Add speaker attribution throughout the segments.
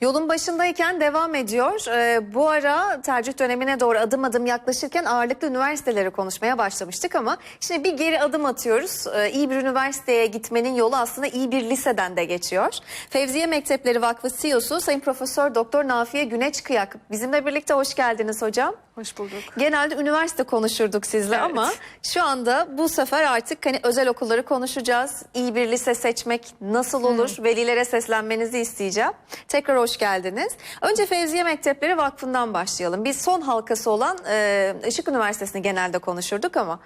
Speaker 1: Yolun başındayken devam ediyor. Ee, bu ara tercih dönemine doğru adım adım yaklaşırken ağırlıklı üniversiteleri konuşmaya başlamıştık ama şimdi bir geri adım atıyoruz. Ee, iyi bir üniversiteye gitmenin yolu aslında iyi bir liseden de geçiyor. Fevziye Mektepleri Vakfı CEO'su Sayın Profesör Doktor Nafiye Güneç Kıyak bizimle birlikte hoş geldiniz hocam.
Speaker 2: Hoş bulduk.
Speaker 1: Genelde üniversite konuşurduk sizle
Speaker 2: Evet.
Speaker 1: ama şu anda bu sefer artık hani özel okulları konuşacağız. İyi bir lise seçmek nasıl olur? Velilere seslenmenizi isteyeceğim. Tekrar hoş geldiniz. Önce Fevziye Mektepleri Vakfı'ndan başlayalım. Biz son halkası olan e, Işık Üniversitesi'ni genelde konuşurduk ama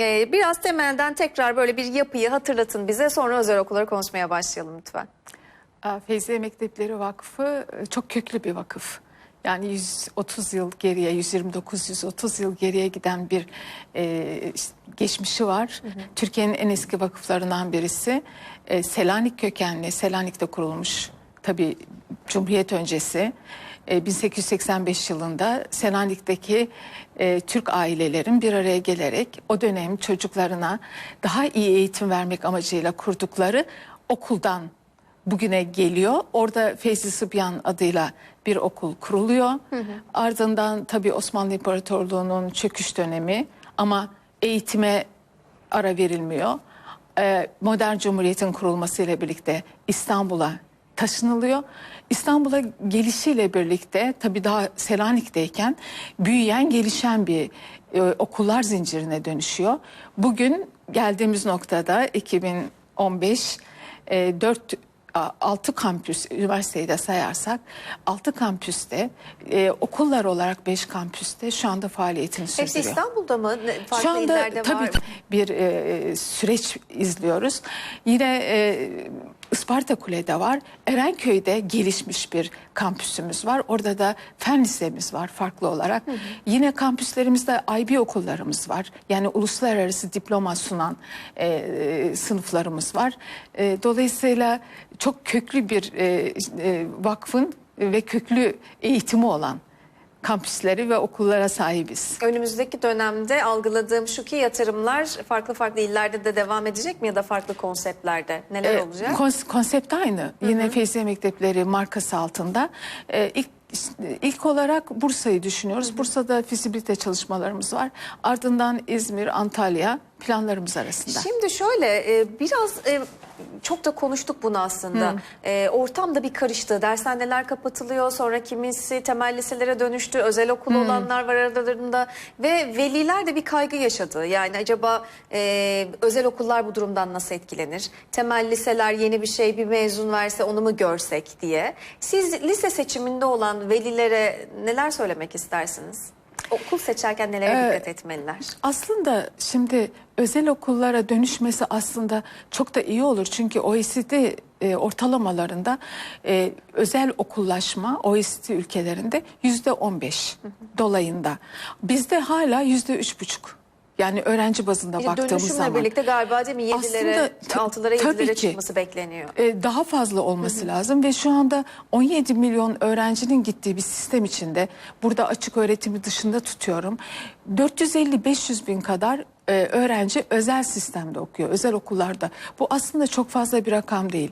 Speaker 1: e, biraz temelden tekrar böyle bir yapıyı hatırlatın bize. Sonra özel okulları konuşmaya başlayalım lütfen.
Speaker 2: Aa, Feyziye Mektepleri Vakfı e, çok köklü bir vakıf. Yani 130 yıl geriye, 129-130 yıl geriye giden bir e, geçmişi var. Türkiye'nin en eski vakıflarından birisi. E, Selanik kökenli, Selanik'te kurulmuş tabii Cumhuriyet öncesi. E, 1885 yılında Selanik'teki e, Türk ailelerin bir araya gelerek o dönem çocuklarına daha iyi eğitim vermek amacıyla kurdukları okuldan bugüne geliyor. Orada Feyzi Sıbyan adıyla bir okul kuruluyor. Ardından tabii Osmanlı İmparatorluğu'nun çöküş dönemi ama eğitime ara verilmiyor. Ee, modern Cumhuriyet'in kurulmasıyla birlikte İstanbul'a taşınılıyor. İstanbul'a gelişiyle birlikte tabii daha Selanik'teyken büyüyen, gelişen bir e, okullar zincirine dönüşüyor. Bugün geldiğimiz noktada 2015 e, 4 6 kampüs üniversiteyi de sayarsak 6 kampüste e, okullar olarak 5 kampüste şu anda faaliyetini
Speaker 1: Hepsi
Speaker 2: sürdürüyor.
Speaker 1: İstanbul'da mı? Farklı
Speaker 2: Şu anda tabii
Speaker 1: var.
Speaker 2: bir e, süreç izliyoruz. Yine e, Isparta Kule'de var. Erenköy'de gelişmiş bir kampüsümüz var. Orada da fen lisemiz var farklı olarak. Yine kampüslerimizde IB okullarımız var. Yani uluslararası diploma sunan e, sınıflarımız var. E, dolayısıyla çok köklü bir e, e, vakfın ve köklü eğitimi olan kampüsleri ve okullara sahibiz.
Speaker 1: Önümüzdeki dönemde algıladığım şu ki yatırımlar farklı farklı illerde de devam edecek mi ya da farklı konseptlerde neler
Speaker 2: E,
Speaker 1: olacak?
Speaker 2: kons- konsept aynı. Yine Feyziye Mektepleri markası altında. E, ilk ilk olarak Bursa'yı düşünüyoruz. Bursa'da fizibilite çalışmalarımız var. Ardından İzmir, Antalya planlarımız arasında.
Speaker 1: Şimdi şöyle e, biraz e, çok da konuştuk bunu aslında. E, Ortam da bir karıştı. Dershaneler kapatılıyor. Sonra kimisi temel liselere dönüştü. Özel okul olanlar var aralarında. Ve veliler de bir kaygı yaşadı. Yani acaba e, özel okullar bu durumdan nasıl etkilenir? Temel liseler yeni bir şey bir mezun verse onu mu görsek diye. Siz lise seçiminde olan velilere neler söylemek istersiniz? Okul seçerken nelere
Speaker 2: Ee,
Speaker 1: dikkat etmeliler?
Speaker 2: Aslında şimdi özel okullara dönüşmesi aslında çok da iyi olur. Çünkü OECD e, ortalamalarında e, özel okullaşma OECD ülkelerinde yüzde 15 dolayında. Bizde hala yüzde üç buçuk. Yani öğrenci bazında
Speaker 1: İşte
Speaker 2: baktığımız
Speaker 1: dönüşümle
Speaker 2: zaman.
Speaker 1: birlikte galiba değil mi 7'lere,
Speaker 2: Aslında ta-
Speaker 1: 6'lara,
Speaker 2: tabii
Speaker 1: 7'lere
Speaker 2: ki.
Speaker 1: çıkması bekleniyor.
Speaker 2: e, daha fazla olması lazım ve şu anda 17 milyon öğrencinin gittiği bir sistem içinde burada açık öğretimi dışında tutuyorum. 450-500 bin kadar e, öğrenci özel sistemde okuyor, özel okullarda. Bu aslında çok fazla bir rakam değil.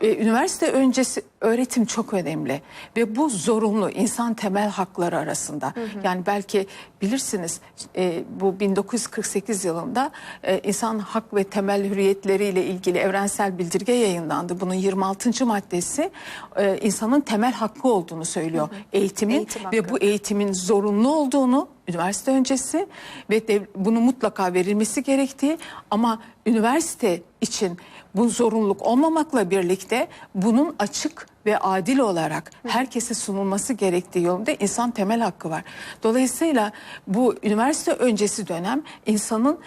Speaker 2: E, Üniversite öncesi öğretim çok önemli ve bu zorunlu insan temel hakları arasında. Yani belki bilirsiniz e, bu 1948 yılında e, insan hak ve temel hürriyetleriyle ilgili evrensel bildirge yayınlandı. Bunun 26. maddesi e, insanın temel hakkı olduğunu söylüyor. Eğitimin
Speaker 1: Eğitim hakkı.
Speaker 2: ve bu eğitimin zorunlu olduğunu üniversite öncesi ve dev- bunu mutlaka verilmesi gerektiği ama üniversite için bu zorunluluk olmamakla birlikte bunun açık ve adil olarak herkese sunulması gerektiği yolunda insan temel hakkı var. Dolayısıyla bu üniversite öncesi dönem insanın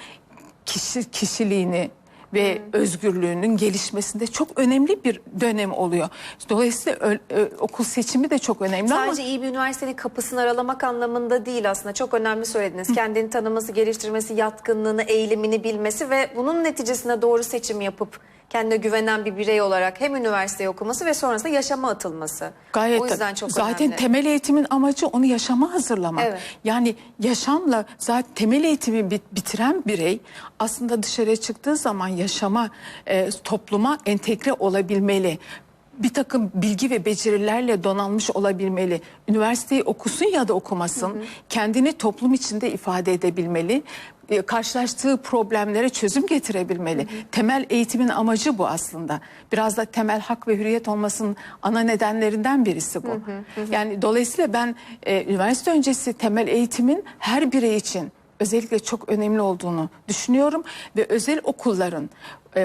Speaker 2: kişi kişiliğini ve özgürlüğünün gelişmesinde çok önemli bir dönem oluyor. Dolayısıyla ö- ö- okul seçimi de çok önemli ama
Speaker 1: Sadece iyi bir üniversitenin kapısını aralamak anlamında değil aslında. Çok önemli söylediniz. Kendini tanıması, geliştirmesi, yatkınlığını, eğilimini bilmesi ve bunun neticesinde doğru seçim yapıp kendine güvenen bir birey olarak hem üniversiteyi okuması ve sonrasında yaşama atılması.
Speaker 2: Gayet
Speaker 1: o yüzden çok
Speaker 2: zaten
Speaker 1: önemli.
Speaker 2: temel eğitimin amacı onu yaşama hazırlamak.
Speaker 1: Evet.
Speaker 2: Yani yaşamla zaten temel eğitimi bit- bitiren birey aslında dışarıya çıktığı zaman yaşama, e, topluma entegre olabilmeli. Bir takım bilgi ve becerilerle donanmış olabilmeli. Üniversiteyi okusun ya da okumasın. Kendini toplum içinde ifade edebilmeli. E, Karşılaştığı problemlere çözüm getirebilmeli. Temel eğitimin amacı bu aslında. Biraz da temel hak ve hürriyet olmasının ana nedenlerinden birisi bu. Yani dolayısıyla ben e, üniversite öncesi temel eğitimin her birey için özellikle çok önemli olduğunu düşünüyorum ve özel okulların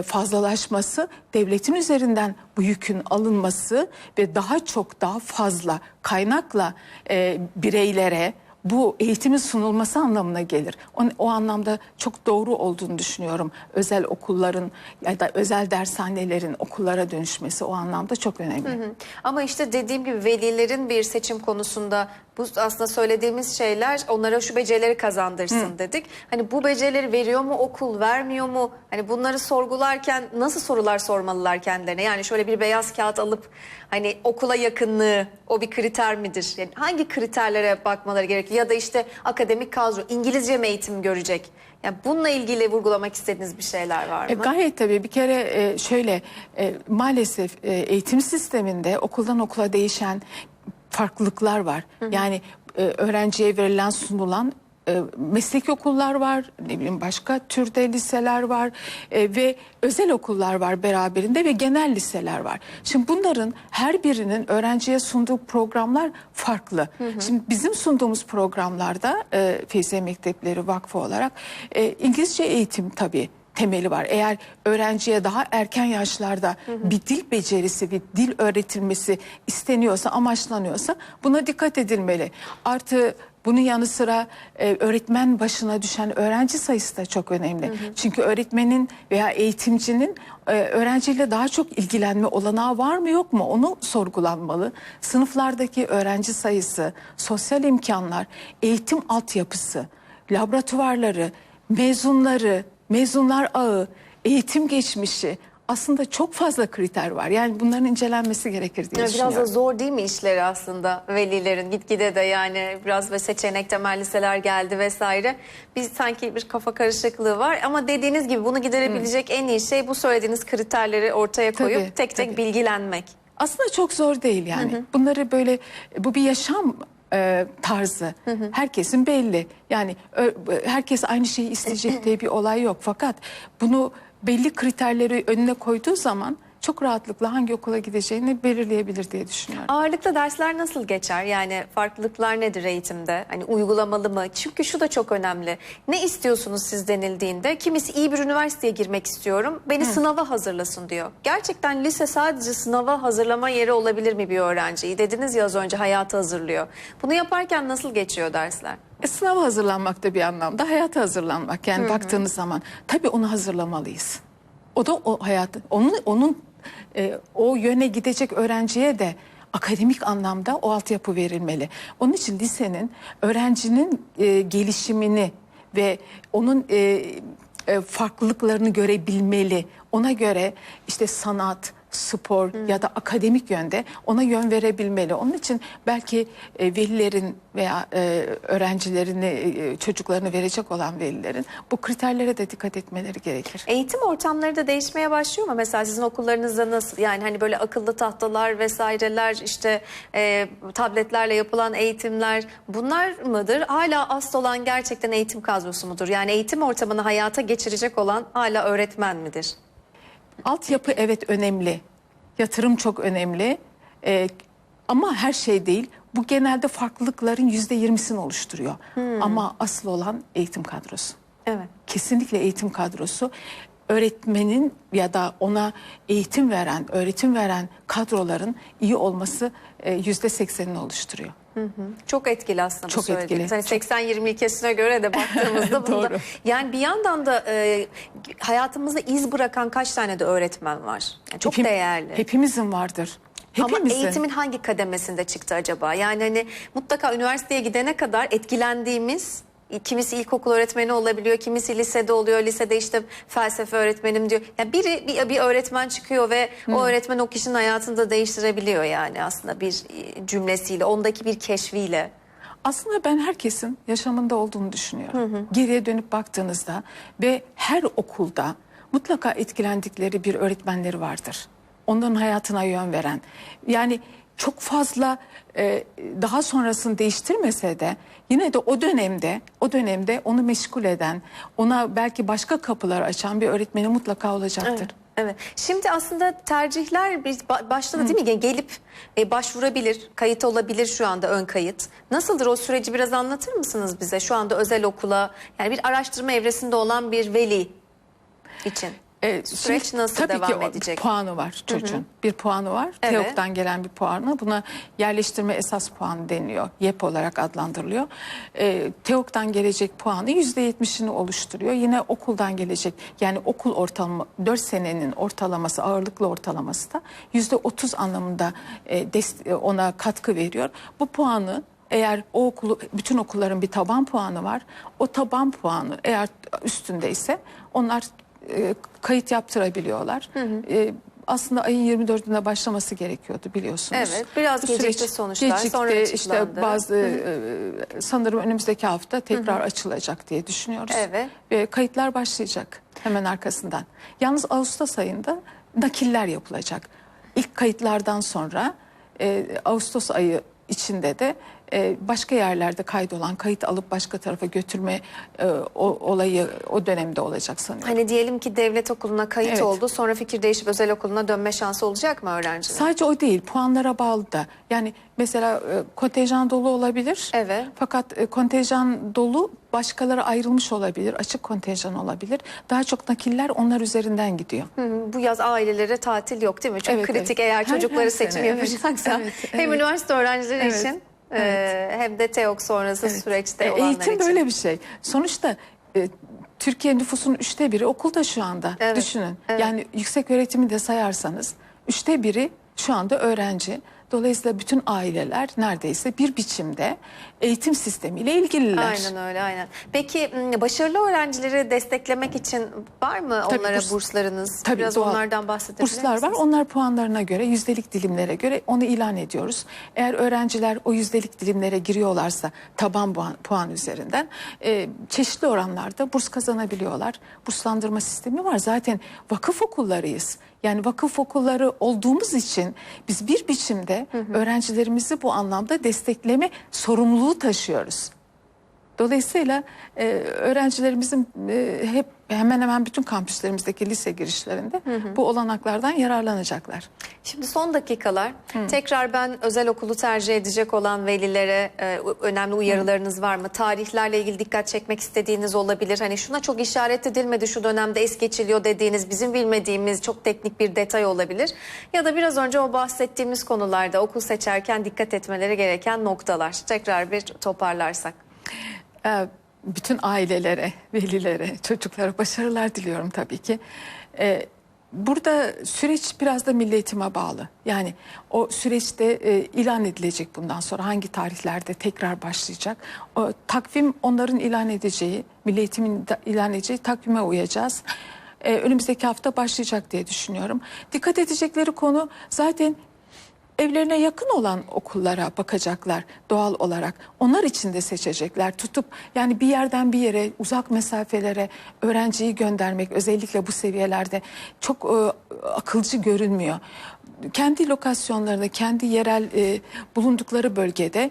Speaker 2: fazlalaşması, devletin üzerinden bu yükün alınması ve daha çok daha fazla kaynakla e, bireylere bu eğitimin sunulması anlamına gelir. O, o anlamda çok doğru olduğunu düşünüyorum. Özel okulların ya da özel dershanelerin okullara dönüşmesi o anlamda çok önemli.
Speaker 1: Ama işte dediğim gibi velilerin bir seçim konusunda bu aslında söylediğimiz şeyler onlara şu becerileri kazandırsın dedik. Hani bu becerileri veriyor mu okul, vermiyor mu? Hani bunları sorgularken nasıl sorular sormalılar kendilerine? Yani şöyle bir beyaz kağıt alıp hani okula yakınlığı o bir kriter midir? Yani hangi kriterlere bakmaları gerekiyor? Ya da işte akademik kadro İngilizce mi eğitim görecek? Yani bununla ilgili vurgulamak istediğiniz bir şeyler var
Speaker 2: E,
Speaker 1: mı?
Speaker 2: gayet tabii bir kere e, şöyle e, maalesef e, eğitim sisteminde okuldan okula değişen farklılıklar var. Yani e, öğrenciye verilen sunulan e, mesleki okullar var, ne bileyim başka türde liseler var e, ve özel okullar var beraberinde ve genel liseler var. Şimdi bunların her birinin öğrenciye sunduğu programlar farklı. Şimdi bizim sunduğumuz programlarda e, Feyziye Mektepleri Vakfı olarak e, İngilizce eğitim tabii temeli var. Eğer öğrenciye daha erken yaşlarda bir dil becerisi ve dil öğretilmesi isteniyorsa, amaçlanıyorsa buna dikkat edilmeli. Artı bunun yanı sıra e, öğretmen başına düşen öğrenci sayısı da çok önemli. Çünkü öğretmenin veya eğitimcinin e, öğrenciyle daha çok ilgilenme olanağı var mı yok mu onu sorgulanmalı. Sınıflardaki öğrenci sayısı, sosyal imkanlar, eğitim altyapısı, laboratuvarları, mezunları, mezunlar ağı, eğitim geçmişi aslında çok fazla kriter var. Yani bunların incelenmesi gerekir diye
Speaker 1: Ya biraz da
Speaker 2: düşünüyorum.
Speaker 1: zor değil mi işleri aslında velilerin gitgide de yani biraz ve seçenek temel liseler geldi vesaire. Biz sanki bir kafa karışıklığı var ama dediğiniz gibi bunu giderebilecek en iyi şey bu söylediğiniz kriterleri ortaya koyup
Speaker 2: Tabii,
Speaker 1: tek tek
Speaker 2: tabii.
Speaker 1: bilgilenmek.
Speaker 2: Aslında çok zor değil yani. Bunları böyle bu bir yaşam e, tarzı. Herkesin belli. Yani ö- herkes aynı şeyi isteyecek diye bir olay yok. Fakat bunu belli kriterleri önüne koyduğu zaman çok rahatlıkla hangi okula gideceğini belirleyebilir diye düşünüyorum.
Speaker 1: Ağırlıklı dersler nasıl geçer? Yani farklılıklar nedir eğitimde? Hani uygulamalı mı? Çünkü şu da çok önemli. Ne istiyorsunuz siz denildiğinde kimisi iyi bir üniversiteye girmek istiyorum. Beni sınava hazırlasın diyor. Gerçekten lise sadece sınava hazırlama yeri olabilir mi bir öğrenciyi? Dediniz ya az önce hayata hazırlıyor. Bunu yaparken nasıl geçiyor dersler?
Speaker 2: E, sınava hazırlanmak da bir anlamda hayata hazırlanmak. Yani baktığınız zaman tabii onu hazırlamalıyız. O da o hayatı, onun onun e, o yöne gidecek öğrenciye de akademik anlamda o altyapı verilmeli. Onun için lisenin öğrencinin e, gelişimini ve onun e, e, farklılıklarını görebilmeli. Ona göre işte sanat, spor ya da akademik yönde ona yön verebilmeli. Onun için belki e, velilerin veya e, öğrencilerini, e, çocuklarını verecek olan velilerin bu kriterlere de dikkat etmeleri gerekir.
Speaker 1: Eğitim ortamları da değişmeye başlıyor mu? Mesela sizin okullarınızda nasıl? Yani hani böyle akıllı tahtalar vesaireler işte e, tabletlerle yapılan eğitimler bunlar mıdır? Hala asıl olan gerçekten eğitim kadrosu mudur? Yani eğitim ortamını hayata geçirecek olan hala öğretmen midir?
Speaker 2: Altyapı evet önemli. Yatırım çok önemli. Ee, ama her şey değil. Bu genelde farklılıkların yüzde yirmisini oluşturuyor. Ama asıl olan eğitim kadrosu.
Speaker 1: Evet.
Speaker 2: Kesinlikle eğitim kadrosu. Öğretmenin ya da ona eğitim veren, öğretim veren kadroların iyi olması e, yüzde seksenini oluşturuyor.
Speaker 1: Çok etkili aslında bu
Speaker 2: Çok
Speaker 1: söylediğiniz.
Speaker 2: etkili.
Speaker 1: Hani 80-20 ilkesine göre de baktığımızda bunda, yani bir yandan da e, hayatımızda iz bırakan kaç tane de öğretmen var? Yani çok
Speaker 2: Hepim-
Speaker 1: değerli.
Speaker 2: Hepimizin vardır. Hepimizin.
Speaker 1: Ama eğitimin hangi kademesinde çıktı acaba? Yani hani mutlaka üniversiteye gidene kadar etkilendiğimiz kimisi ilkokul öğretmeni olabiliyor, kimisi lisede oluyor. Lisede işte felsefe öğretmenim diyor. Yani biri bir, bir öğretmen çıkıyor ve o öğretmen o kişinin hayatını da değiştirebiliyor yani aslında bir e, cümlesiyle, ondaki bir keşfiyle.
Speaker 2: Aslında ben herkesin yaşamında olduğunu düşünüyorum. Geriye dönüp baktığınızda ve her okulda mutlaka etkilendikleri bir öğretmenleri vardır. onların hayatına yön veren. Yani çok fazla e, daha sonrasını değiştirmese de yine de o dönemde o dönemde onu meşgul eden, ona belki başka kapılar açan bir öğretmeni mutlaka olacaktır.
Speaker 1: Evet. Şimdi aslında tercihler başladı değil mi? Yani Gelip e, başvurabilir, kayıt olabilir şu anda ön kayıt. Nasıldır o süreci biraz anlatır mısınız bize? Şu anda özel okula yani bir araştırma evresinde olan bir veli için.
Speaker 2: E,
Speaker 1: Süreç
Speaker 2: şimdi
Speaker 1: nasıl
Speaker 2: tabii
Speaker 1: devam
Speaker 2: ki o
Speaker 1: edecek?
Speaker 2: puanı var çocuğun. Bir puanı var.
Speaker 1: Evet.
Speaker 2: TEOK'tan gelen bir puanı. Buna yerleştirme esas puanı deniliyor. YEP olarak adlandırılıyor. E, TEOK'tan gelecek puanı %70'ini oluşturuyor. Yine okuldan gelecek yani okul ortalama 4 senenin ortalaması ağırlıklı ortalaması da %30 anlamında e, dest- e, ona katkı veriyor. Bu puanı eğer o okulu bütün okulların bir taban puanı var. O taban puanı eğer üstündeyse onlar e, kayıt yaptırabiliyorlar. E, aslında ayın 24'ünde başlaması gerekiyordu biliyorsunuz.
Speaker 1: Evet, biraz
Speaker 2: Bu
Speaker 1: gecikti
Speaker 2: süreç
Speaker 1: sonuçlar,
Speaker 2: gecikti.
Speaker 1: sonra
Speaker 2: işte
Speaker 1: açıklandı.
Speaker 2: bazı e, sanırım önümüzdeki hafta tekrar açılacak diye düşünüyoruz.
Speaker 1: Evet.
Speaker 2: Ve kayıtlar başlayacak hemen arkasından. Yalnız Ağustos ayında nakiller yapılacak. İlk kayıtlardan sonra e, Ağustos ayı içinde de e, başka yerlerde kaydolan kayıt alıp başka tarafa götürme e, o, olayı o dönemde olacak sanıyorum.
Speaker 1: Hani diyelim ki devlet okuluna kayıt
Speaker 2: Evet.
Speaker 1: oldu sonra fikir değişip özel okuluna dönme şansı olacak mı öğrencinin?
Speaker 2: Sadece o değil, puanlara bağlı da. Yani mesela e, kontenjan dolu olabilir.
Speaker 1: Evet.
Speaker 2: Fakat e, kontenjan dolu başkaları ayrılmış olabilir, açık kontenjan olabilir. Daha çok nakiller onlar üzerinden gidiyor.
Speaker 1: Hı hı, Bu yaz ailelere tatil yok değil mi? Çok
Speaker 2: Evet,
Speaker 1: kritik
Speaker 2: evet.
Speaker 1: eğer
Speaker 2: Her-
Speaker 1: çocukları
Speaker 2: her
Speaker 1: seçim
Speaker 2: sene, evet.
Speaker 1: yapacaksa
Speaker 2: Evet,
Speaker 1: hem
Speaker 2: evet.
Speaker 1: üniversite öğrencileri
Speaker 2: Evet,
Speaker 1: için e, hem de TEOK sonrası
Speaker 2: Evet.
Speaker 1: süreçte
Speaker 2: E,
Speaker 1: olanlar
Speaker 2: Eğitim
Speaker 1: için.
Speaker 2: böyle bir şey. Sonuçta e, Türkiye nüfusunun üçte biri okulda şu anda.
Speaker 1: Evet,
Speaker 2: Düşünün.
Speaker 1: evet.
Speaker 2: Yani yüksek öğretimi de sayarsanız üçte biri şu anda öğrenci. Dolayısıyla bütün aileler neredeyse bir biçimde eğitim sistemiyle ilgililer.
Speaker 1: Aynen öyle aynen. Peki başarılı öğrencileri desteklemek için var mı
Speaker 2: Tabii
Speaker 1: onlara
Speaker 2: burs-
Speaker 1: burslarınız?
Speaker 2: Tabii
Speaker 1: Biraz
Speaker 2: doğal.
Speaker 1: onlardan bahsedebilir
Speaker 2: Burslar var.
Speaker 1: misiniz?
Speaker 2: Onlar puanlarına göre, yüzdelik dilimlere göre onu ilan ediyoruz. Eğer öğrenciler o yüzdelik dilimlere giriyorlarsa taban puan, puan üzerinden e, çeşitli oranlarda burs kazanabiliyorlar. Burslandırma sistemi var. Zaten vakıf okullarıyız. Yani vakıf okulları olduğumuz için biz bir biçimde öğrencilerimizi bu anlamda destekleme sorumluluğu taşıyoruz. Dolayısıyla e, öğrencilerimizin e, hep hemen hemen bütün kampüslerimizdeki lise girişlerinde bu olanaklardan yararlanacaklar.
Speaker 1: Şimdi son dakikalar. Tekrar ben özel okulu tercih edecek olan velilere e, önemli uyarılarınız var mı? Tarihlerle ilgili dikkat çekmek istediğiniz olabilir. Hani şuna çok işaret edilmedi şu dönemde es geçiliyor dediğiniz bizim bilmediğimiz çok teknik bir detay olabilir. Ya da biraz önce o bahsettiğimiz konularda okul seçerken dikkat etmeleri gereken noktalar. Tekrar bir toparlarsak.
Speaker 2: Ee, bütün ailelere, velilere, çocuklara başarılar diliyorum tabii ki. Ee, Burada süreç biraz da milli eğitime bağlı. Yani o süreçte e, ilan edilecek bundan sonra hangi tarihlerde tekrar başlayacak. O, takvim onların ilan edeceği, milli eğitimin ilan edeceği takvime uyacağız. Ee, önümüzdeki hafta başlayacak diye düşünüyorum. Dikkat edecekleri konu zaten evlerine yakın olan okullara bakacaklar doğal olarak. Onlar için de seçecekler. Tutup yani bir yerden bir yere uzak mesafelere öğrenciyi göndermek özellikle bu seviyelerde çok e, akılcı görünmüyor. Kendi lokasyonlarında, kendi yerel e, bulundukları bölgede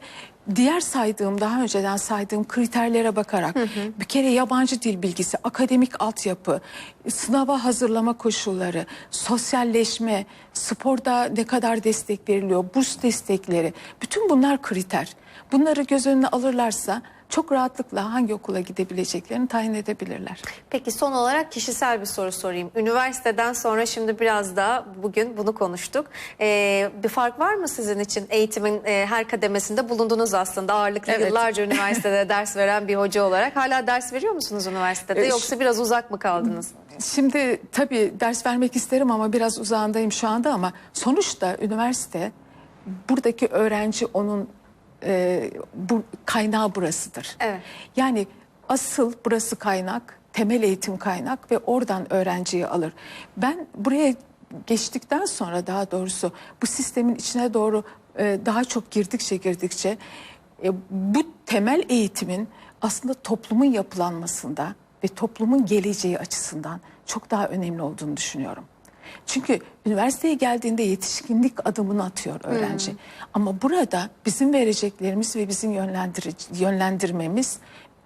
Speaker 2: diğer saydığım, daha önceden saydığım kriterlere bakarak bir kere yabancı dil bilgisi, akademik altyapı, sınava hazırlama koşulları, sosyalleşme, sporda ne kadar destek veriliyor, burs destekleri, bütün bunlar kriter. Bunları göz önüne alırlarsa çok rahatlıkla hangi okula gidebileceklerini tayin edebilirler.
Speaker 1: Peki son olarak kişisel bir soru sorayım. Üniversiteden sonra şimdi biraz daha bugün bunu konuştuk. Ee, bir fark var mı sizin için eğitimin e, her kademesinde bulundunuz aslında ağırlıklı
Speaker 2: Evet.
Speaker 1: yıllarca üniversitede ders veren bir hoca olarak. Hala ders veriyor musunuz üniversitede
Speaker 2: Ee,
Speaker 1: yoksa biraz uzak mı kaldınız?
Speaker 2: Şimdi tabii ders vermek isterim ama biraz uzağındayım şu anda ama sonuçta üniversite buradaki öğrenci onun e, bu kaynağı burasıdır.
Speaker 1: Evet.
Speaker 2: Yani asıl burası kaynak, temel eğitim kaynak ve oradan öğrenciyi alır. Ben buraya geçtikten sonra daha doğrusu bu sistemin içine doğru e, daha çok girdikçe girdikçe e, bu temel eğitimin aslında toplumun yapılanmasında ve toplumun geleceği açısından çok daha önemli olduğunu düşünüyorum. Çünkü üniversiteye geldiğinde yetişkinlik adımını atıyor öğrenci. Ama burada bizim vereceklerimiz ve bizim yönlendirici, yönlendirmemiz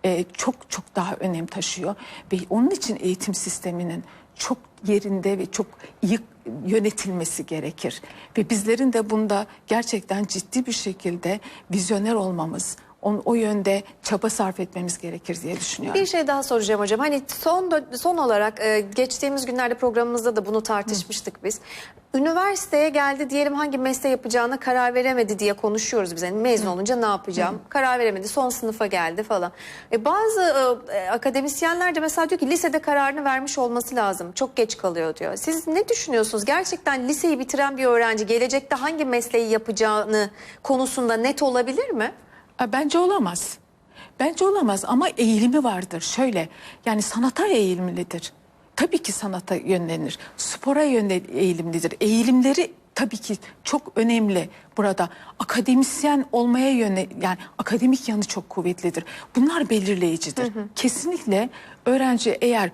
Speaker 2: e, çok çok daha önem taşıyor. Ve onun için eğitim sisteminin çok yerinde ve çok iyi yönetilmesi gerekir. Ve bizlerin de bunda gerçekten ciddi bir şekilde vizyoner olmamız, on, o yönde çaba sarf etmemiz gerekir diye düşünüyorum.
Speaker 1: Bir şey daha soracağım hocam. Hani son son olarak e, geçtiğimiz günlerde programımızda da bunu tartışmıştık biz. Üniversiteye geldi diyelim hangi mesleği yapacağına karar veremedi diye konuşuyoruz biz. Yani mezun olunca ne yapacağım? Karar veremedi. Son sınıfa geldi falan. E, bazı e, akademisyenler de mesela diyor ki lisede kararını vermiş olması lazım. Çok geç kalıyor diyor. Siz ne düşünüyorsunuz? Gerçekten liseyi bitiren bir öğrenci gelecekte hangi mesleği yapacağını konusunda net olabilir mi?
Speaker 2: Bence olamaz. Bence olamaz ama eğilimi vardır. Şöyle yani sanata eğilimlidir. Tabii ki sanata yönlenir. Spora eğilimlidir. Eğilimleri tabii ki çok önemli burada. Akademisyen olmaya yöne yani akademik yanı çok kuvvetlidir. Bunlar belirleyicidir. Kesinlikle öğrenci eğer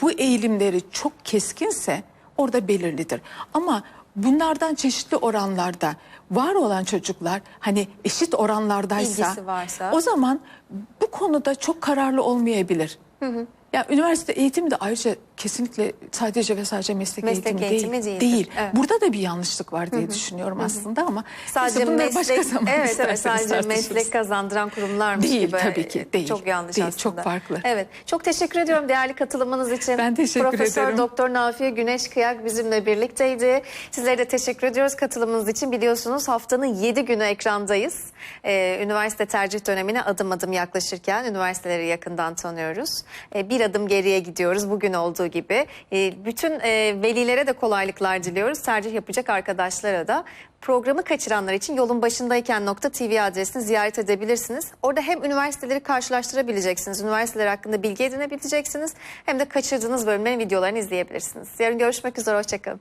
Speaker 2: bu eğilimleri çok keskinse orada belirlidir. Ama bunlardan çeşitli oranlarda var olan çocuklar hani eşit oranlardaysa
Speaker 1: İlgisi varsa.
Speaker 2: o zaman bu konuda çok kararlı olmayabilir. Ya üniversite eğitimi de ayrıca kesinlikle sadece ve sadece meslek,
Speaker 1: Meslek
Speaker 2: eğitimi,
Speaker 1: eğitimi
Speaker 2: değil. Değil.
Speaker 1: Evet.
Speaker 2: Burada da bir yanlışlık var diye düşünüyorum aslında ama
Speaker 1: Sadece meslek,
Speaker 2: başka zaman
Speaker 1: evet, evet, sadece meslek kazandıran kurumlarmış
Speaker 2: Değil,
Speaker 1: gibi.
Speaker 2: tabii ki, değil.
Speaker 1: Çok yanlış
Speaker 2: Değil,
Speaker 1: aslında.
Speaker 2: çok farklı.
Speaker 1: Evet. Çok teşekkür ediyorum değerli katılımınız için.
Speaker 2: Ben teşekkür
Speaker 1: Profesör
Speaker 2: ederim.
Speaker 1: Doktor Nafiye Güneş Kıyak bizimle birlikteydi. Sizlere de teşekkür ediyoruz katılımınız için. Biliyorsunuz haftanın 7 günü ekrandayız. Ee, üniversite tercih dönemine adım adım yaklaşırken üniversiteleri yakından tanıyoruz. Ee, bir adım geriye gidiyoruz bugün olduğu gibi. Ee, bütün e, velilere de kolaylıklar diliyoruz. Tercih yapacak arkadaşlara da. Programı kaçıranlar için yolun başındayken .tv adresini ziyaret edebilirsiniz. Orada hem üniversiteleri karşılaştırabileceksiniz, üniversiteler hakkında bilgi edinebileceksiniz hem de kaçırdığınız bölümlerin videolarını izleyebilirsiniz. Yarın görüşmek üzere, hoşçakalın.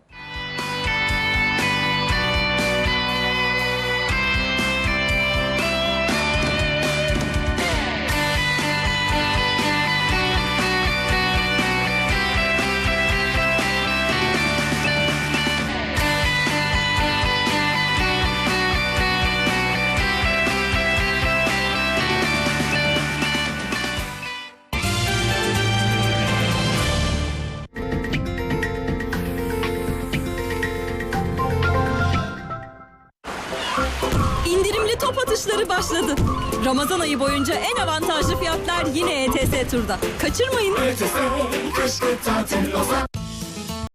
Speaker 3: Boyunca en avantajlı fiyatlar yine ETS Tur'da. Kaçırmayın.
Speaker 4: Ötesi kışkı tatil